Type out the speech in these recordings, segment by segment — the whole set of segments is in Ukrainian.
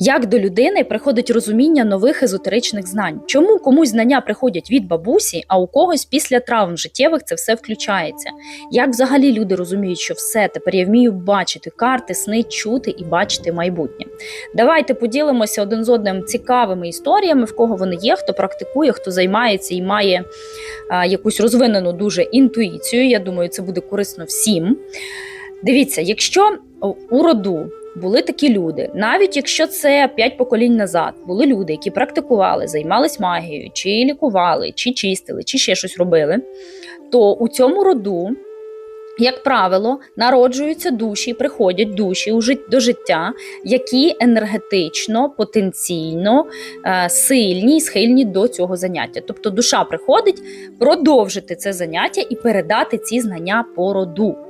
Як до людини приходить розуміння нових езотеричних знань? Чому комусь знання приходять від бабусі, а у когось після травм життєвих це все включається? Як взагалі люди розуміють, що все тепер я вмію бачити карти, сни, чути і бачити майбутнє? Давайте поділимося один з одним цікавими історіями, в кого вони є, хто практикує, хто займається і має а, якусь розвинену дуже інтуїцію. Я думаю, це буде корисно всім. Дивіться, якщо у роду були такі люди, навіть якщо це п'ять поколінь назад, були люди, які практикували, займались магією, чи лікували, чи чистили, чи ще щось робили, то у цьому роду. Як правило, народжуються душі, приходять душі до життя, які енергетично, потенційно е, сильні і схильні до цього заняття. Тобто душа приходить продовжити це заняття і передати ці знання по роду.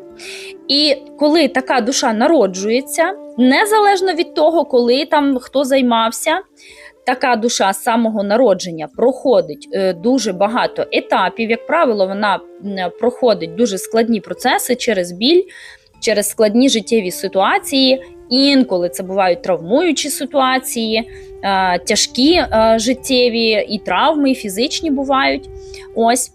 І коли така душа народжується, незалежно від того, коли там хто займався, така душа з самого народження проходить е, дуже багато етапів. Як правило, вона проходить дуже складні процеси через біль, через складні життєві ситуації. Інколи це бувають травмуючі ситуації, е, тяжкі е, життєві і травми, і фізичні бувають. Ось.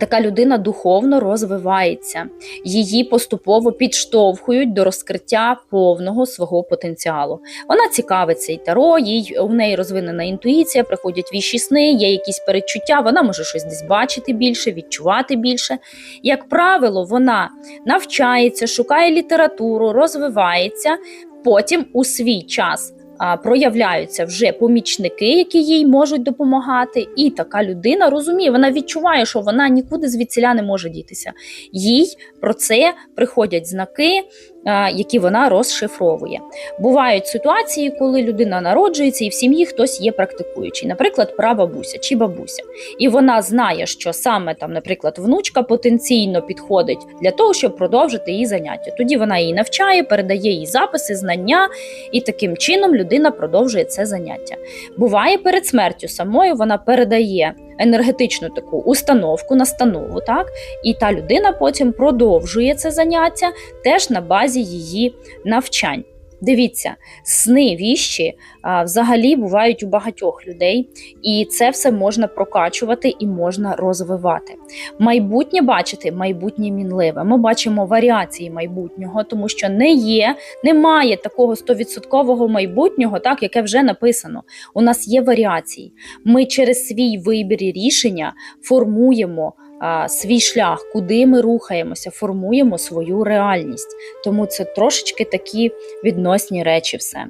Така людина духовно розвивається, її поступово підштовхують до розкриття повного свого потенціалу. Вона цікавиться і таро, їй у неї розвинена інтуїція, приходять віші сни, є якісь передчуття, вона може щось десь бачити більше, відчувати більше. Як правило, вона навчається, шукає літературу, розвивається. Потім у свій час проявляються вже помічники, які їй можуть допомагати. І така людина розуміє, вона відчуває, що вона нікуди звідсіля не може дітися. Їй про це приходять знаки, які вона розшифровує. Бувають ситуації, коли людина народжується, і в сім'ї хтось є практикуючий, наприклад, прабабуся чи бабуся. І вона знає, що саме там, наприклад, внучка потенційно підходить для того, щоб продовжити її заняття. Тоді вона її навчає, передає їй записи, знання, і таким чином людина продовжує це заняття. Буває перед смертю самою вона передає енергетичну таку установку, настанову, так і та людина потім продовжує це заняття теж на базі її навчань. Дивіться, сни віщі а, взагалі бувають у багатьох людей, і це все можна прокачувати і можна розвивати. Майбутнє бачити майбутнє мінливе. Ми бачимо варіації майбутнього, тому що не є, немає такого стовідсоткового майбутнього, так яке вже написано. У нас є варіації. Ми через свій вибір і рішення формуємо. Свій шлях, куди ми рухаємося, формуємо свою реальність. Тому це трошечки такі відносні речі все.